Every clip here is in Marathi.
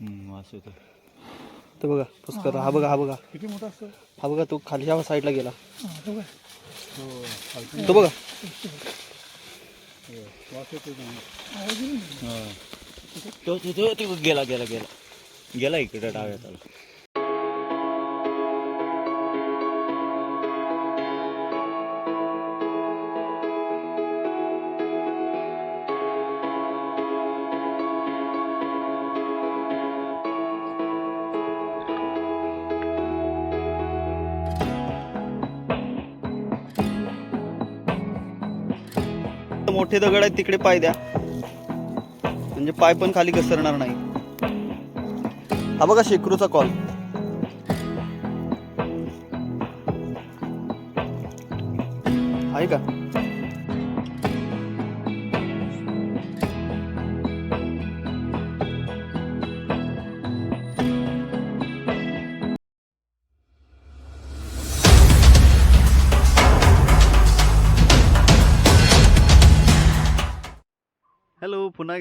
असं होतं. तर बघा पुष्कर हा बघा हा बघा. किती मोठा असतो? हा बघा तो खालच्या साईडला गेला. हा, तो काय तो बघा वास येतो चांगला. आवाज येईल ना? तो तो तो तो गेला गेला गेला. गेला इकडे डाव्यात आला मोठे दगड आहेत तिकडे पाय द्या. म्हणजे पाय पण खाली घसरणार नाही. हा बघा शेकरूचा कॉल. आहे का?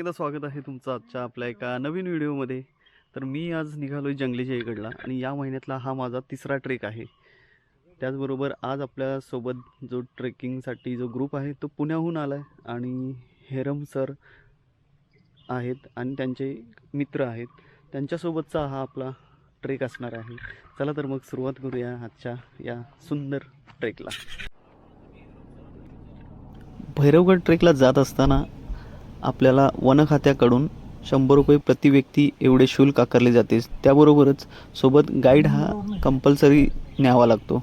एकदा स्वागत आहे तुमचं आजच्या आपल्या एका नवीन व्हिडिओमध्ये. तर मी आज निघालो आहे जंगलीच्या इकडला आणि या महिन्यातला हा माझा तिसरा ट्रेक आहे. त्याचबरोबर आज आपल्यासोबत जो ट्रेकिंगसाठी जो ग्रुप आहे तो पुण्याहून आला आहे आणि हेरम सर आहेत आणि त्यांचे मित्र आहेत. त्यांच्यासोबतचा हा आपला ट्रेक असणार आहे. चला तर मग सुरुवात करूया आजच्या या सुंदर ट्रेकला. भैरवगड ट्रेकला जात असताना आपल्याला वन खात्याकडून शंभर रुपये प्रति व्यक्ती एवढे शुल्क आकारले जाते. त्याबरोबरच सोबत गाईड हा कंपल्सरी न्यावा लागतो.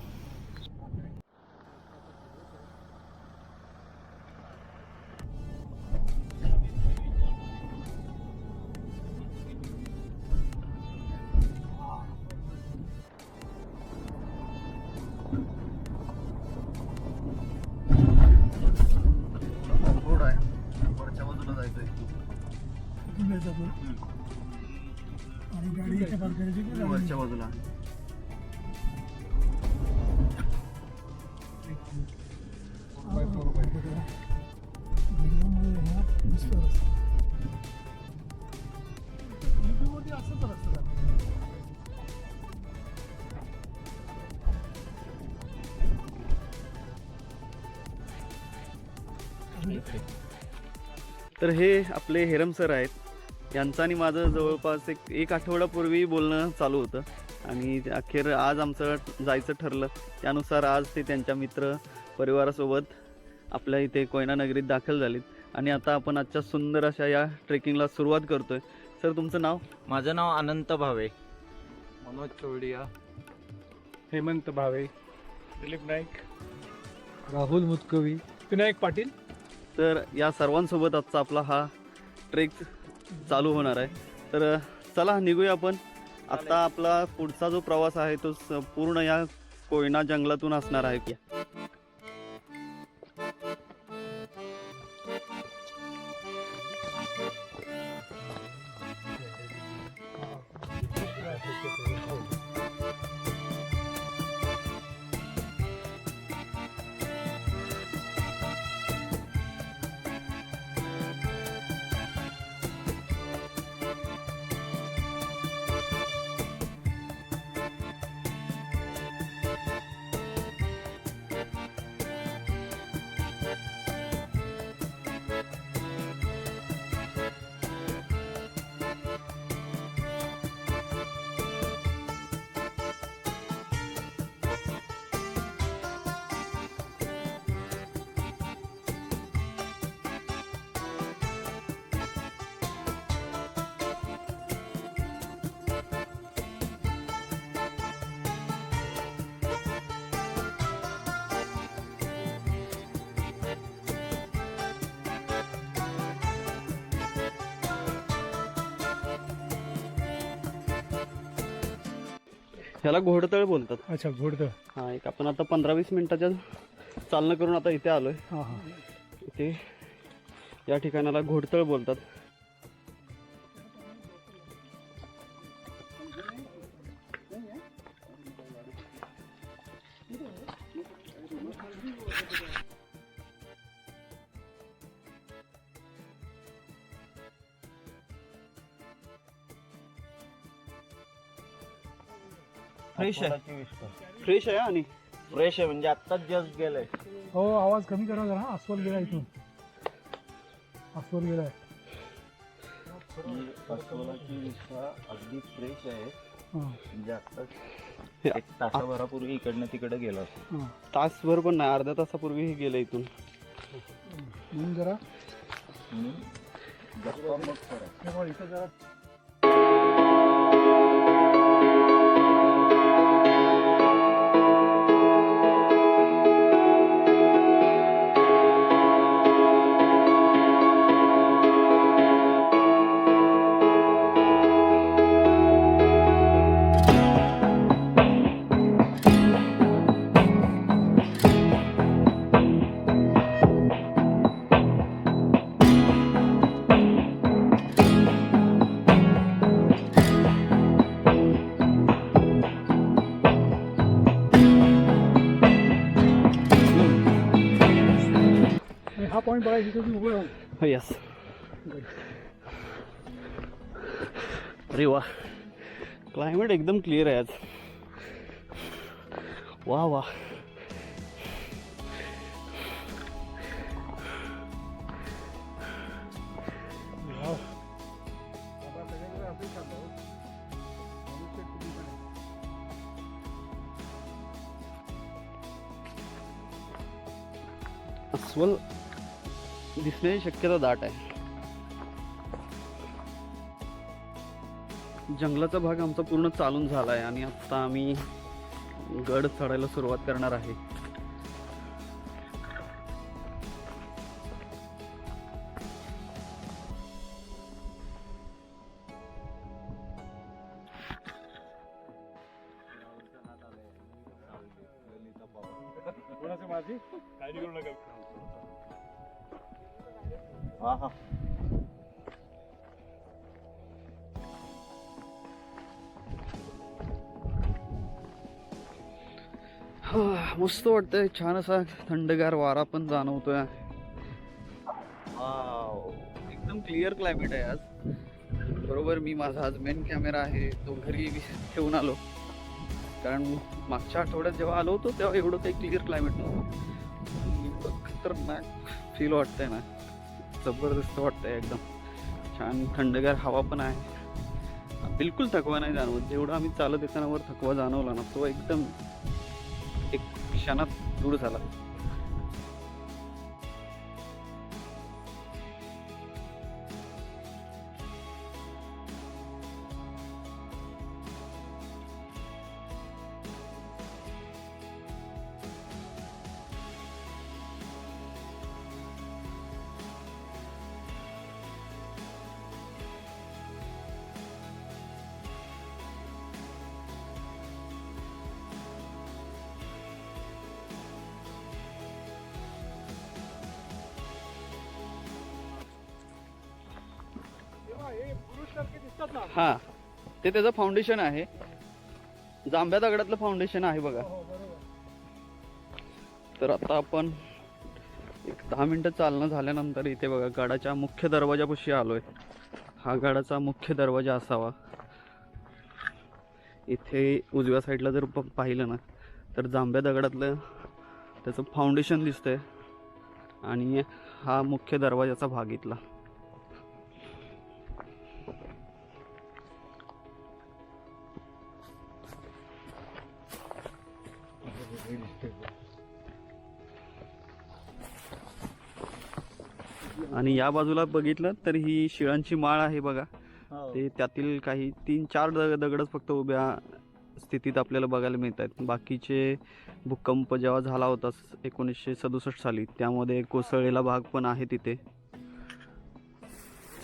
इथून जायचं आपण. आणि गाडी इथे पार्क करायची की गाडी- वरच्या बाजूला व्हिडिओमध्ये हा दिसतो रस्ता. व्हिडिओमध्ये असंच रस्ता दाखवतो. तर हे आपले हेरम सर आहेत यांचं आणि माझं जवळपास एक एक आठवड्यापूर्वी बोलणं चालू होतं. आणि अखेर आज आमचं जायचं ठरलं. त्यानुसार आज ते त्यांच्या मित्र परिवारासोबत आपल्या इथे कोयना नगरीत दाखल झालीत. आणि आता आपण आजच्या सुंदर अशा या ट्रेकिंगला सुरुवात करतोय. सर तुमचं नाव? माझं नाव अनंत भावे. मनोज चौडिया हेमंत भावे. दिलीप नाईक. राहुल मुतकवी विनायक पाटील. तर या सर्वांसोबत आजचा आपला हा ट्रेक चालू होणार आहे. तर चला निघूया आपण. आता आपला पुढचा जो प्रवास आहे तो पूर्ण या कोयना जंगलातून असणार आहे. ह्याला घोडतळ बोलतात. अच्छा घोडदळ हा एक आपण आता पंधरा वीस मिनिटाच्या चालणं करून आता इथे आलोय. हां हां. इथे या ठिकाणाला घोडतळ बोलतात. फ्रेश आहे. फ्रेश आहे आणि? फ्रेश आहे म्हणजे आत्ताच जस्ट गेलंय. हो आवाज कमी करा जरा. हा अस्वल गेला इथून. अस्वल गेलाय अस्वलाची अगदी फ्रेश आहे. हा, म्हणजे आत्ताच एक तासाभरापूर्वी इकडनं तिकडे गेला असतो. हा. तासभर पण नाही अर्ध्या तासापूर्वी हे गेलं इथून. म्हणून जरा. गप्पा मग करा. हे बघ, इथं जरा अरे वा. क्लायमेट एकदम क्लिअर आहे आज. वा वा. अस्वल दिसण्याची शक्यता दाट आहे. जंगलाचा भाग आमचा पूर्ण चालून झाला आहे आणि आत्ता आम्ही गड चढायला सुरुवात करणार आहे. मस्त वाटतंय छान असा थंडगार वारा पण जाणवतोय. एकदम क्लिअर क्लायमेट आहे आज. बरोबर मी माझा आज मेन कॅमेरा आहे तो घरी ठेवून आलो. कारण मागच्या आठवड्यात जेव्हा आलो होतो तेव्हा एवढं काही क्लिअर क्लायमेट नव्हतं. खतरनाक फील वाटतंय ना. जबरदस्त वाटतंय एकदम. छान थंडगार हवा पण आहे. बिलकुल थकवा नाही जाणवत. जेवढं आम्ही चालत येताना वर थकवा जाणवला ना तो एकदम क्षणात दूर झाला. हा. ते त्याचं फाउंडेशन आहे. जांभ्या दगडातलं फाउंडेशन आहे बघा. तर आता आपण एक दहा मिनटं चालणं झाल्यानंतर इथे बघा गडाच्या मुख्य दरवाजापाशी आलोय. हा गडाचा मुख्य दरवाजा असावा. इथे उजव्या साईडला जर पाहिलं ना तर जांभ्या दगडातलं त्याचं फाउंडेशन दिसतंय. आणि हा मुख्य दरवाजाचा भाग इथला. आणि या बाजूला बघितलं तर ही शिळांची माळ आहे बघा. ते त्यातील काही तीन चार दग दगडच फक्त उभ्या स्थितीत आपल्याला बघायला मिळत आहेत बाकीचे भूकंप जेव्हा झाला होता एकोणीसशे सदुसष्ट साली त्यामध्ये कोसळलेला भाग पण आहे तिथे.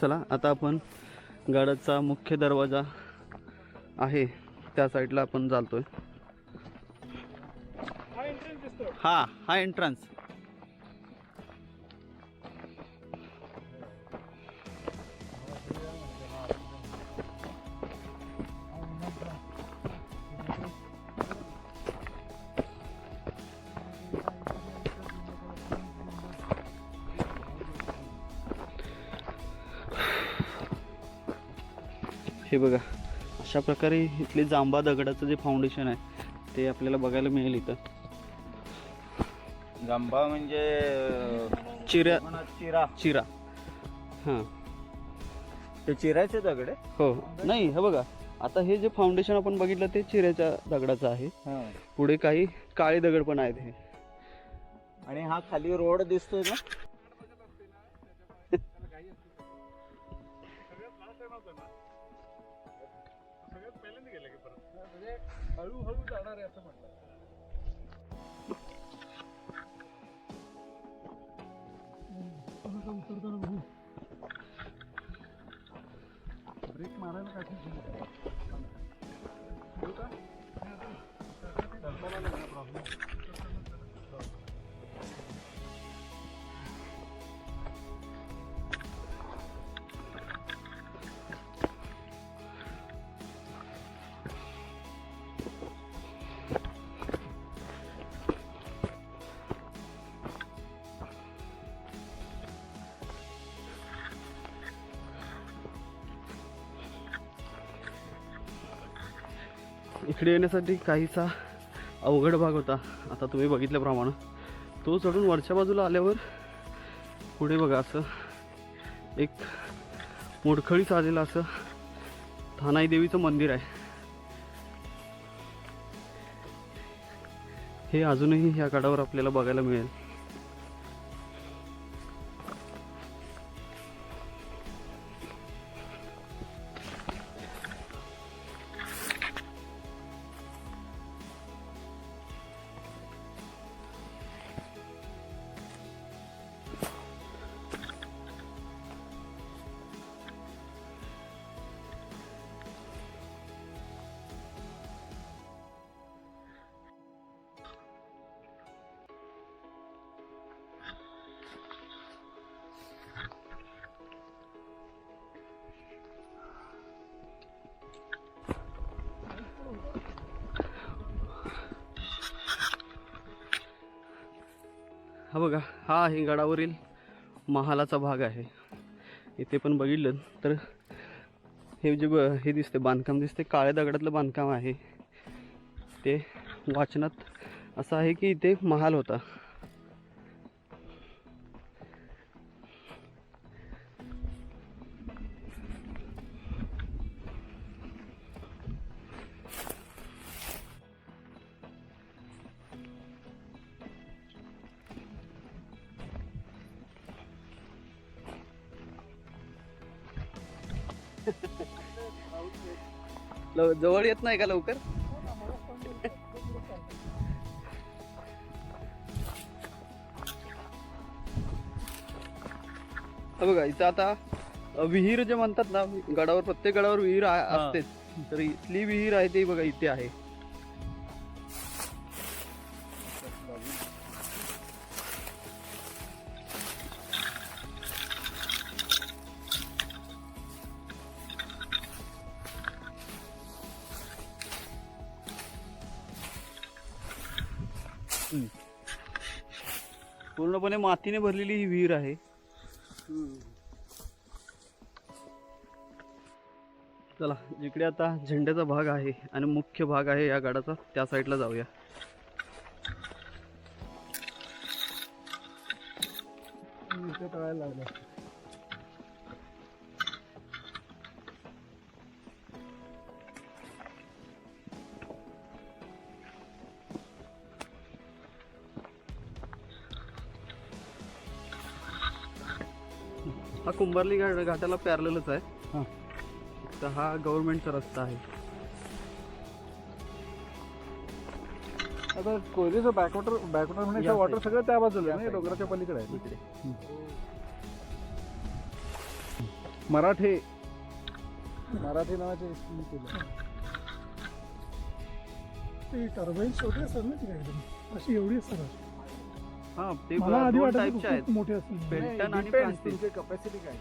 चला आता आपण गडाचा मुख्य दरवाजा आहे त्या साईडला आपण चालतोय. हा हा एंट्रन्स हे बघा अशा प्रकारे इथले जांबा दगडाचं जे फाउंडेशन आहे ते आपल्याला बघायला मिळेल इथं. गंबा म्हणजे म्हणा चिरा. चिरा. हां. ते चिरायचे दगड आहे हो. नाही हे बघा आता हे जे फाउंडेशन आपण बघितलं ते चिऱ्याच्या दगडाचं आहे. पुढे काही काळे दगड पण आहेत हे. आणि हा खाली रोड दिसतोय ना? हळूहळू जाणार आहे असं म्हणतात. इकडे येण्यासाठी काहीसा अवघड भाग होता. आता तुम्ही बघितल्याप्रमाणे. तो चढून वरच्या बाजूला आल्यावर पुढे बघा असं एक मोडखळी साजेलं असं थानाई देवीचं मंदिर आहे. हे अजूनही या गडावर आपल्याला बघायला मिळेल. हा बघा हा आहे गडावरील महालाचा भाग आहे. इथे पण बघितलं तर हे जे ब हे दिसते बांधकाम दिसते काळ्या दगडातलं बांधकाम आहे. ते वाचनात असं आहे की इथे महाल होता. जवळ येत नाही का लवकर? बघा इथं आता विहीर जे म्हणतात ना गडावर प्रत्येक गडावर विहीर असतेच. तर इथली विहीर आहे ती बघा इथे आहे. मातीने भरलेली ही विहीर आहे. चला जिकडे आता झेंड्याचा भाग आहे आणि मुख्य भाग आहे या गडाचा. त्या साईडला जाऊया. इथे लागलं. कुंभारली घाट घाटाला पॅरलच आहे. हां. तर हा गव्हर्नमेंटचा रस्ता आहे. आता कोयलेचं बॅकवॉटर बॅकवॉटर म्हणजे या वॉटर side. सगळं त्या बाजूला या आहे ना. डोंगराच्या पलीकडे आहे. इकडे. मराठे. मराठी नावाचे इसम केलं. ते टर्बाईन छोटे असतात ना ती एकदम अशी एवढी असतात हा ते मला आधी दोन टाईपचे आहेत खूप मोठे असतील. पेंटन आणि फ्रान्सिस तुमची कपॅसिटी काय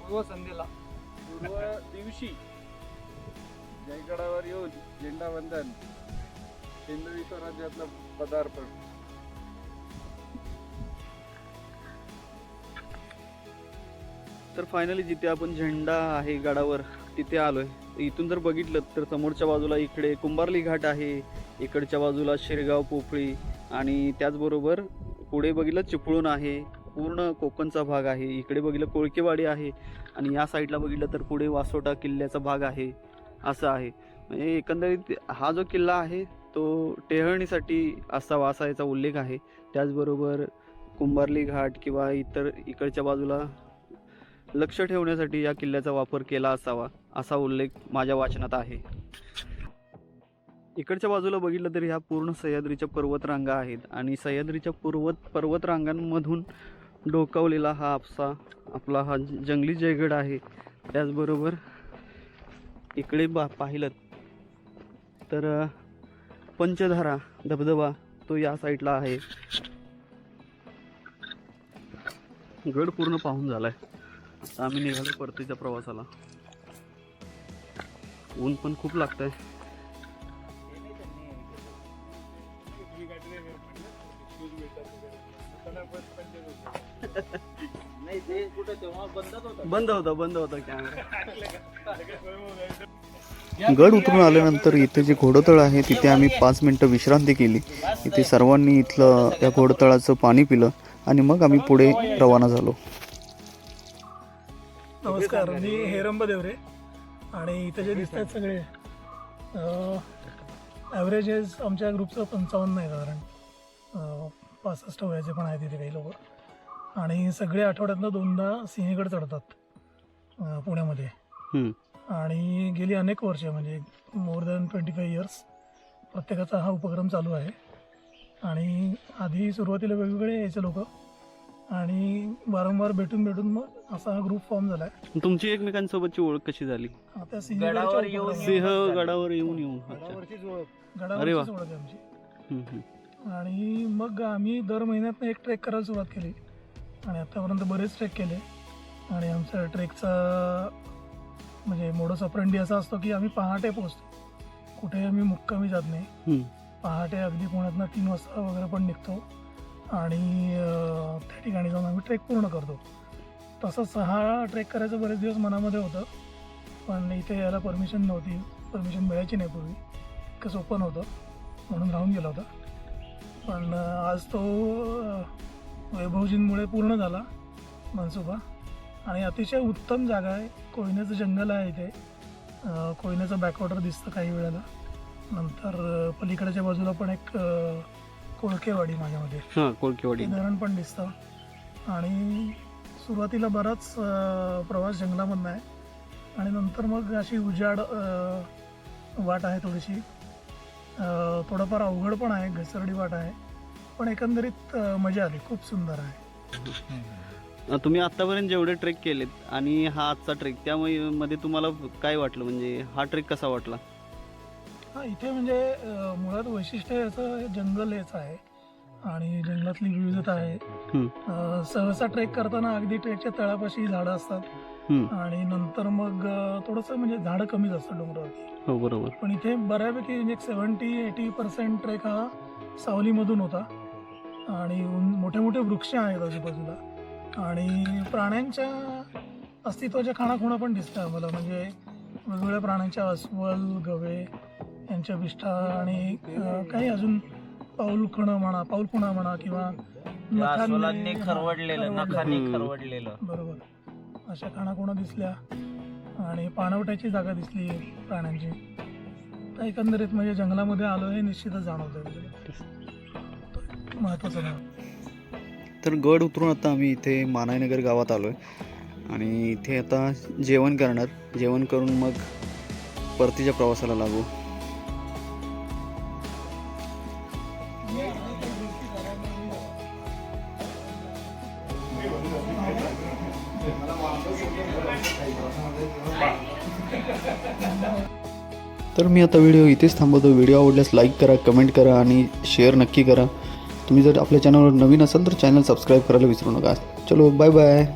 पूर्व संध्येला. पूर्व दिवशी जयगडावर येऊन झेंडा वंदन हिंदवी स्वराज्यातला पदार्पण. तर फायनली जिथे आपण झेंडा आहे गडावर तिथे आलो आहे इथून जर बघितलं तर समोरच्या बाजूला इकडे कुंभारली घाट आहे इकडच्या बाजूला शिरगाव पोफळी आणि त्याचबरोबर पुढे बघितलं चिपळूण आहे पूर्ण कोकणचा भाग आहे इकडे बघितलं कोळकेवाडी आहे आणि या साईडला बघितलं तर पुढे वासोटा किल्ल्याचा भाग आहे असं आहे. म्हणजे एकंदरीत हा जो किल्ला आहे तो टेहळणीसाठी असावा असा याचा उल्लेख आहे. त्याचबरोबर कुंभारली घाट किंवा इतर इकडच्या बाजूला लक्ष ठेवण्यासाठी या किल्ल्याचा वापर केला असावा असा उल्लेख माझ्या वाचनात आहे. इकडच्या बाजूला बघितलं तर ह्या पूर्ण सह्याद्रीच्या पर्वतरांगा आहेत आणि सह्याद्रीच्या पर्वत पर्वतरांगांमधून डोकावलेला हा आपसा आपला हा जंगली जयगड आहे. त्याचबरोबर इकडे बा पाहिलं तर पंचधारा धबधबा तो या साईडला आहे. गड पूर्ण पाहून झाला आहे आम्ही निघालो परतीच्या प्रवासाला. ऊन पण खूप लागतंय. नाही ते कुठं तेव्हा बंदच होतं. बंद होता बंद होता कॅमेरा गड उतरून आल्यानंतर इथे जे घोडतळ आहे तिथे आम्ही पाच मिनटं विश्रांती केली. इथे सर्वांनी इथलं या घोडतळाचं पाणी पिलं आणि मग आम्ही पुढे रवाना झालो. नमस्कार मी हेरंब देवरे. आणि इथे जे दिसत आहेत सगळे ॲव्हरेज एज आमच्या ग्रुपचं पंचावन्न आहे साधारण. पासष्ट वयाचे पण आहेत इथे काही लोक. आणि सगळे आठवड्यातनं दोनदा सिंहगड चढतात पुण्यामध्ये. आणि गेली अनेक वर्ष म्हणजे more than twenty five years प्रत्येकाचा हा उपक्रम चालू आहे. आणि आधी सुरुवातीला वेगवेगळे यायचे लोक. आणि वारंवार भेटून भेटून मग असा हा ग्रुप फॉर्म झाला आहे तुमची एकमेकांसोबतची ओळख कशी झाली? आता गडावर येऊन सिंहगडच्या सिंह गडावर येऊन येऊन अच्छा. अरे वा. गडावरचीच ओळख आहे आमची. हम्म, हम्म. आणि मग आम्ही दर महिन्यात एक ट्रेक करायला सुरुवात केली. आणि आतापर्यंत बरेच ट्रेक केले. आणि आमचा ट्रेकचा म्हणजे मोडस अप्रंडी असा असतो की आम्ही पहाटे पोहोचतो. कुठे आम्ही मुक्कामी जात नाही. हम्म. पहाटे अगदी पुण्यातनं तीन वाजता वगैरे पण निघतो. आणि त्या ठिकाणी जाऊन आम्ही ट्रेक पूर्ण करतो. तसंच हा ट्रेक करायचं बरेच दिवस मनामध्ये होतं. पण इथे यायला परमिशन नव्हती. परमिशन मिळायची नाही पूर्वी. इतकं सोपं नव्हतं. म्हणून राहून गेला होता. पण आज तो वैभवजींमुळे पूर्ण झाला मनसुबा. आणि अतिशय उत्तम जागा आहे. कोयनेचं जंगल आहे इथे. कोयन्याचं कोयनेचं बॅकवॉटर दिसतं काही वेळेला. नंतर पलीकडच्या बाजूला पण एक कोळकेवाडी माझ्यामध्ये. हा कोळकेवाडी. ते धरण पण दिसतं. आणि सुरुवातीला बराच अं, प्रवास जंगलामधनं आहे. आणि नंतर मग अशी उजाड अं, वाट आहे थोडीशी. अं, थोडंफार अवघड पण आहे घसरडी वाट आहे. पण एकंदरीत अं, मजा आली. खूप सुंदर आहे. अ, तुम्ही आतापर्यंत जेवढे ट्रेक केलेत आणि हा आजचा ट्रेक त्यामुळे मध्ये तुम्हाला काय वाटलं? म्हणजे हा ट्रेक कसा वाटला? हा इथे म्हणजे अं, मुळात वैशिष्ट्य याचं जंगल हेच आहे. आणि जंगलातली विविधता आहे. हम्म. अं, सहसा ट्रेक करताना अगदी ट्रेकच्या तळापाशी झाडं असतात. हम्म. आणि नंतर मग थोडंसं म्हणजे झाडं कमीच असतात डोंगरावरती. हो बरोबर. पण इथे बऱ्यापैकी म्हणजे सेवन्टी एटी पर्सेंट ट्रेक हा सावलीमधून होता. आणि उन- मोठे मोठे वृक्ष आहेत आजूबाजूला. आणि प्राण्यांच्या अस्तित्वाच्या खाणाखुणा पण दिसतात आम्हाला. म्हणजे वेगवेगळ्या प्राण्यांच्या अस्वल गवे यांच्या विष्ठा आणि काही अजून पाऊलखणं म्हणा पाऊलखुणा म्हणा किंवा त्या नखांनी- खरवडलेलं. नखांनी हम्म. खरवडलेलं. बरोबर. अशा खाणाखुणा दिसल्या? आणि पाणवठ्याची जागा दिसली प्राण्यांची. तर एकंदरीत म्हणजे जंगलामध्ये आलो हे निश्चितच जाणवतं महत्वाचं नाही तर गड उतरून आता आम्ही इथे मानाईनगर गावात आलो आहे आणि इथे आता जेवण करणार. जेवण करून मग परतीच्या प्रवासाला लागू. तर मी आता व्हिडिओ इथेच थांबवतो. व्हिडिओ आवडल्यास लाईक करा कमेंट करा आणि शेअर नक्की करा. तुम्ही जर आपल्या चॅनलवर नवीन असाल तर चॅनल सबस्क्राईब करायला विसरू नका. चलो बाय बाय